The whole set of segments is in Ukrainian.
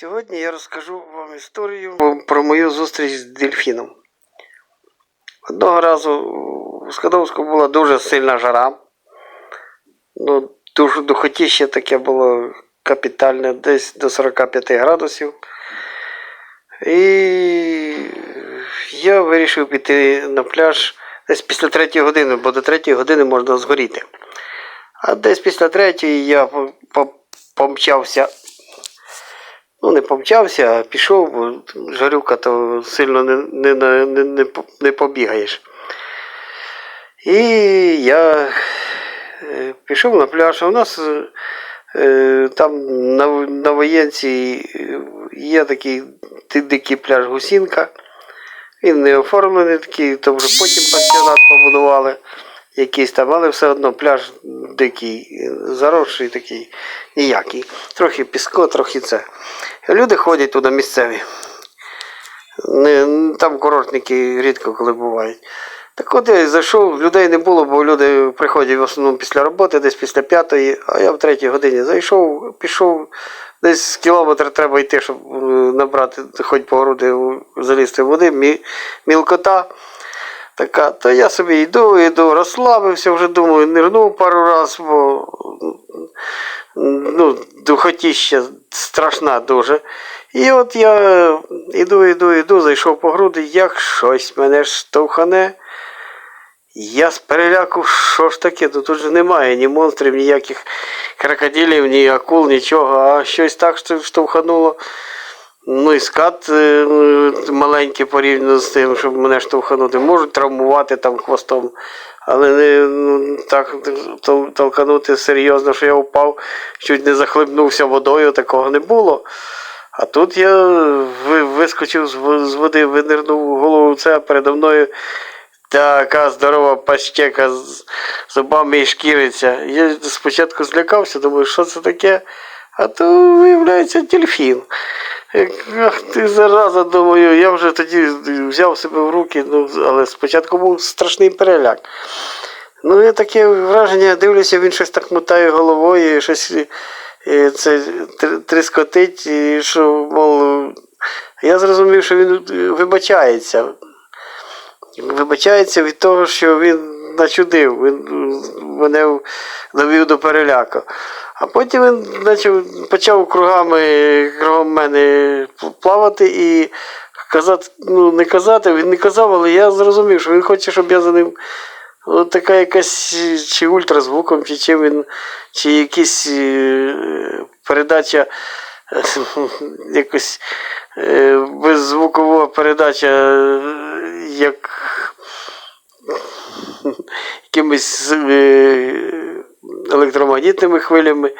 Сьогодні я розкажу вам історію про- мою зустріч з дельфіном. Одного разу у Скадовську була дуже сильна жара. Ну, дуже духотіще таке було капітальне, десь до 45 градусів. І я вирішив піти на пляж десь після третьої години, бо до третьої години можна згоріти. А десь після третьої я по- по- помчався Ну, не помчався, а пішов, бо жарюка то сильно не, не, не, не, побігаєш. І я е, пішов на пляж. А у нас е, там на, на воєнці є такий ди- дикий пляж Гусінка. Він не оформлений такий, то вже потім пансіонат побудували якийсь там, але все одно пляж дикий, заросший такий, ніякий. Трохи піско, трохи це. Люди ходять туди місцеві. Там курортники рідко коли бувають. Так от я зайшов, людей не було, бо люди приходять в основному після роботи, десь після п'ятої, а я в третій годині зайшов, пішов, десь кілометр треба йти, щоб е, набрати хоч по груди залізти води, мі, мілкота. Така, то я собі йду, йду, розслабився, вже думаю, нирнув пару раз, бо ну, духотіща страшна дуже. І от я іду, іду, іду, зайшов по груди, як щось мене штовхане. Я з переляку, що ж таке, ну тут же немає ні монстрів, ніяких крокодилів, ні акул, нічого, а щось так штовхануло. Ну і скат е, маленький порівняно з тим, щоб мене штовханути. Можуть травмувати там хвостом, але не ну, так толканути серйозно, що я впав, чуть не захлебнувся водою, такого не було. А тут я вискочив з води, винирнув голову це, а передо мною така здорова пащека з зубами і шкіриця. Я спочатку злякався, думаю, що це таке? А то виявляється дельфін. Ах ти зараза, думаю, я вже тоді взяв себе в руки, ну, але спочатку був страшний переляк. Ну, я таке враження, дивлюся, він щось так мотає головою, щось е, це тріскотить, що, мов, я зрозумів, що він е, вибачається. Вибачається від того, що він начудив, він е, мене довів до переляку. А потім він почав, почав кругами кругом мене плавати і казати, ну не казати, він не казав, але я зрозумів, що він хоче, щоб я за ним. От така якась чи ультразвуком, чи чим він, чи якась е, передача, якось е, беззвукова передача, як якимись е, електромагнітними хвилями.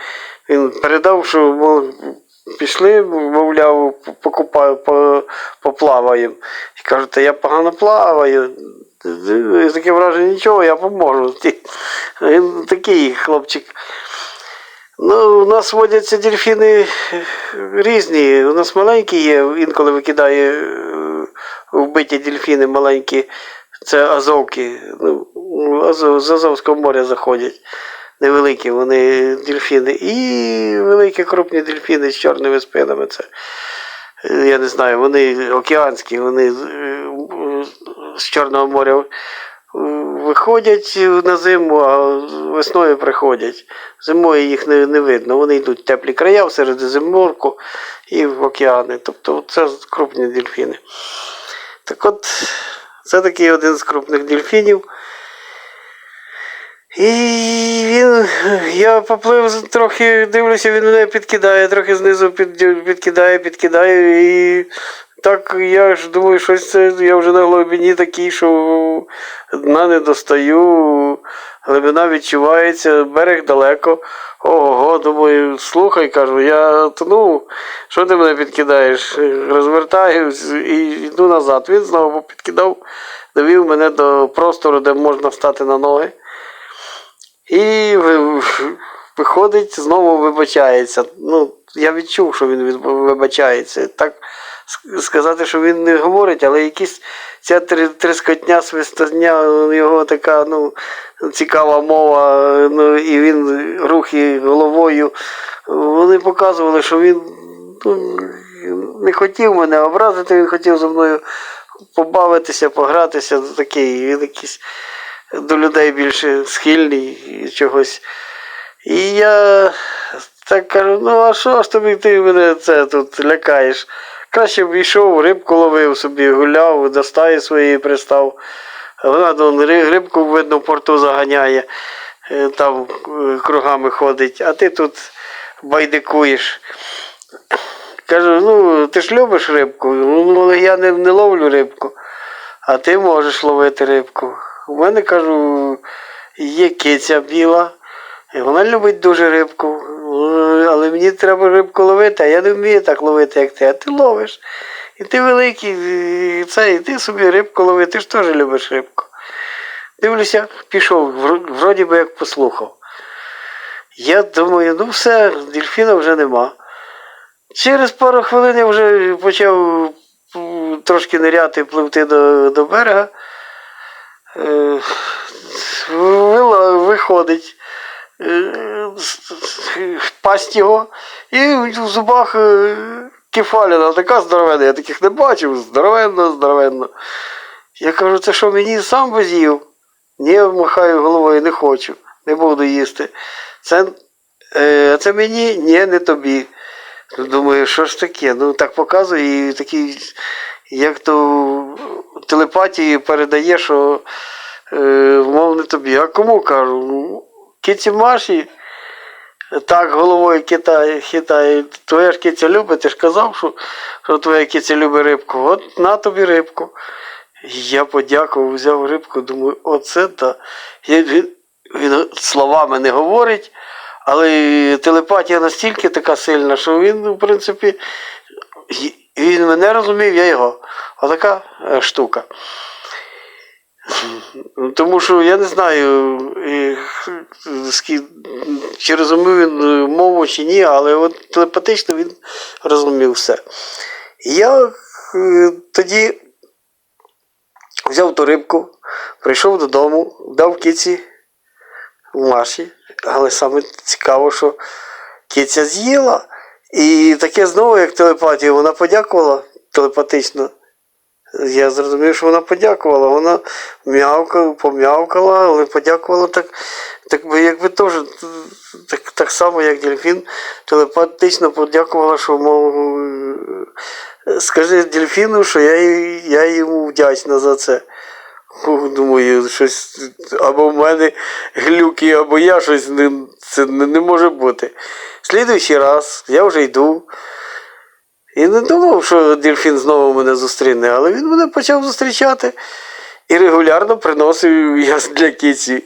Він передав, що мов, пішли, мовляв, покупаю, поплаваємо. І кажу, та я погано плаваю. Таке враження, нічого, я поможу. Він такий хлопчик. Ну, у нас водяться дельфіни різні. У нас маленькі є, інколи викидає е, вбиті дельфіни маленькі. Це азовки. Ну, з Азовського моря заходять. Невеликі вони дельфіни. І великі крупні дельфіни з чорними спинами. Це, е, я не знаю, вони океанські, вони з- е, Чорного моря виходять на зиму, а весною приходять. Зимою їх не, не видно. Вони йдуть в теплі края, в Середземноморку і в океани. Тобто це крупні дельфіни. Так от, це такий один з крупних дельфінів. І він, я поплив трохи, дивлюся, він мене підкидає, трохи знизу під, підкидає, підкидає. І так я ж думаю, щось це я вже на глибині такий, що дна не достаю, глибина відчувається, берег далеко. Ого, думаю, слухай, кажу, я тону, що ти мене підкидаєш? Розвертаюсь і йду назад. Він знову підкидав, довів мене до простору, де можна встати на ноги. І виходить, знову вибачається. Ну, я відчув, що він вибачається. Так сказати, що він не говорить, але якісь ця тріскотня, свистотня, його така ну, цікава мова, ну, і він рухи головою. Вони показували, що він ну, не хотів мене образити, він хотів зі мною побавитися, погратися. Такий, він якийсь до людей більше схильний і чогось. І я так кажу, ну а що ж тобі ти мене це тут лякаєш? Краще б йшов, рибку ловив собі, гуляв, до стаї своєї пристав. Вона рибку, видно, в порту заганяє, е, там е, кругами ходить, а ти тут байдикуєш. Кажу, ну ти ж любиш рибку, ну я не, не ловлю рибку, а ти можеш ловити рибку. У мене кажу, є киця біла, і вона любить дуже рибку. Але мені треба рибку ловити, а я не вмію так ловити, як ти, а ти ловиш. І ти великий, і це, і ти собі рибку лови, ти ж теж любиш рибку. Дивлюся, пішов, вроді би як послухав. Я думаю, ну все, дельфіна вже нема. Через пару хвилин я вже почав трошки ниряти, пливти до, до берега. Е, Виходить е, пасть його, і в зубах е, кефаліна, така здоровенна, я таких не бачив, здоровенно, здоровенно. Я кажу, це що мені сам би з'їв? Ні, махаю головою, не хочу, не буду їсти. Це, е, це мені, ні, не тобі. Думаю, що ж таке? Ну так показує і такий, як то телепатії передає, що е, мов не тобі. А кому кажу? Ну, Киці Маші так головою китає, хитає. Твоя ж киця любить, ти ж казав, що, що твоя киця любить рибку. От на тобі рибку. Я подякував, взяв рибку, думаю, оце та. Він, він словами не говорить, але телепатія настільки така сильна, що він, в принципі, він мене розумів, я його. Отака е, штука. Ну, Тому що я не знаю, чи розумів він е, мову чи ні, але от телепатично він розумів все. Я е, тоді взяв ту рибку, прийшов додому, дав кіці Маші, але саме цікаво, що киця з'їла. І таке знову, як телепатія, вона подякувала телепатично. Я зрозумів, що вона подякувала. Вона м'явкала, пом'явкала, але подякувала так, так би, якби теж так, так само, як дельфін, телепатично подякувала, що мов, скажи дельфіну, що я, я йому вдячна за це. Думаю, щось або в мене глюки, або я щось не, це не, не може бути. Слідуючий раз я вже йду. І не думав, що дельфін знову мене зустріне, але він мене почав зустрічати і регулярно приносив я для кіці.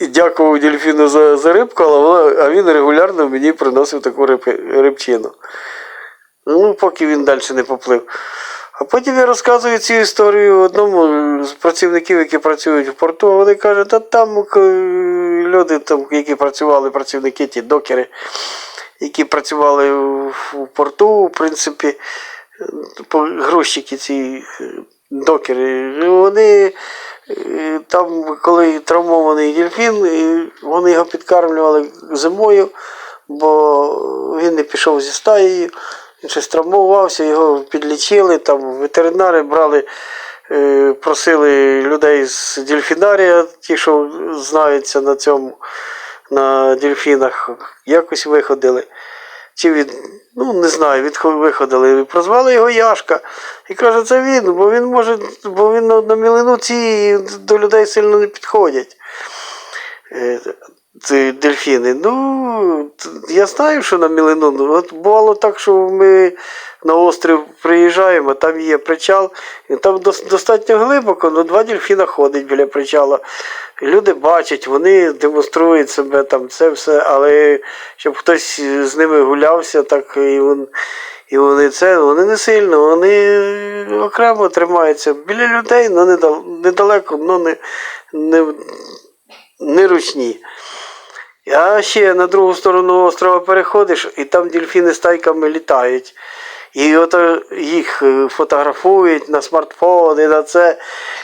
Дякував дельфіну за, за рибку, але вона, а він регулярно мені приносив таку риб, рибчину. Ну, поки він далі не поплив. А потім я розказую цю історію одному з працівників, які працюють в порту. Вони кажуть, та там люди, там, які працювали, працівники, ті докери, які працювали в порту, в принципі, е, ці е, докери, вони е, там, коли травмований дельфін, вони його підкармлювали зимою, бо він не пішов зі стаєю, він щось травмувався, його підлічили, там ветеринари брали, е, просили людей з дельфінарія, ті, що знаються на цьому, на дельфінах, якось виходили. Чи від, ну не знаю, від виходили. Прозвали його Яшка. І каже, це він, бо він може, бо він на, мілину ці до людей сильно не підходять. Ці дельфіни. Ну, я знаю, що на мілину. ну, От бувало так, що ми на острів приїжджаємо, там є причал, і там достатньо глибоко, ну два дельфіна ходить біля причала. Люди бачать, вони демонструють себе там, це все, але щоб хтось з ними гулявся, так і він. І вони це, вони не сильно, вони окремо тримаються біля людей, але недалеко, але не, не, не ручні. А ще на другу сторону острова переходиш, і там дельфіни стайками літають. І от е, їх е, фотографують на смартфони, на це.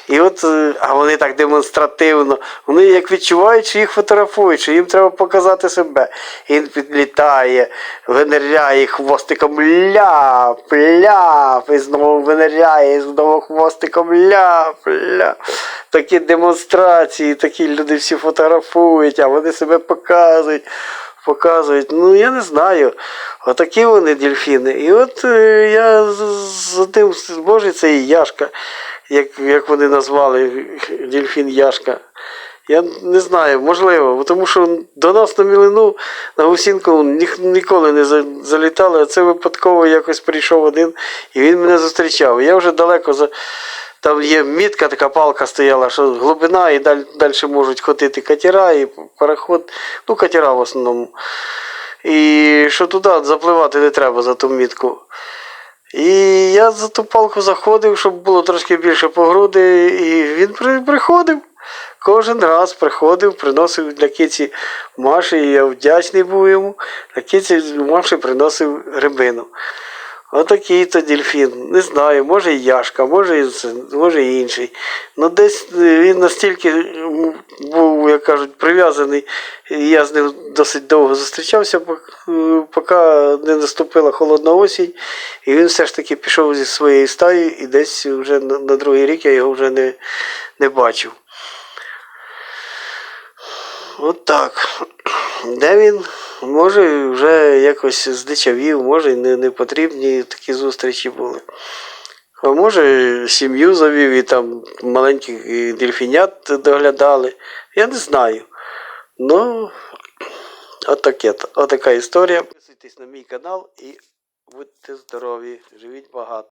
І от, е, а вони так демонстративно. Вони як відчувають, що їх фотографують, що їм треба показати себе. І він підлітає, виниряє хвостиком ляп, ляп, і знову виниряє, і знову хвостиком ляп, ляп. Такі демонстрації, такі люди всі фотографують, а вони себе показують показують. Ну, я не знаю. Отакі вони дельфіни. І от е, я з, з одним з Боже, це і Яшка, як, як вони назвали дельфін Яшка. Я не знаю, можливо, тому що до нас на мілину на гусінку ні, ніколи не за- залітали, а це випадково якось прийшов один і він мене зустрічав. Я вже далеко за. Там є мітка, така палка стояла, що глибина і далі, можуть ходити катера і пароход, ну катера в основному. І що туди запливати не треба за ту мітку. І я за ту палку заходив, щоб було трошки більше погруди, і він при, приходив. Кожен раз приходив, приносив для киці Маші, і я вдячний був йому. Для киці Маші приносив рибину. Отакий то дельфін. Не знаю, може і Яшка, може і, може і інший. Ну десь е, він настільки був, як кажуть, прив'язаний, і я з ним досить довго зустрічався, е, поки не наступила холодна осінь. І він все ж таки пішов зі своєї стаї, і десь вже на другий рік я його вже не, не бачив. От так. Де він? Може, вже якось здичавів, може, не, не потрібні такі зустрічі були. А може, сім'ю завів і там маленьких дельфінят доглядали. Я не знаю. Ну, отаке, отака історія. Підписуйтесь на мій канал і будьте здорові, живіть багато.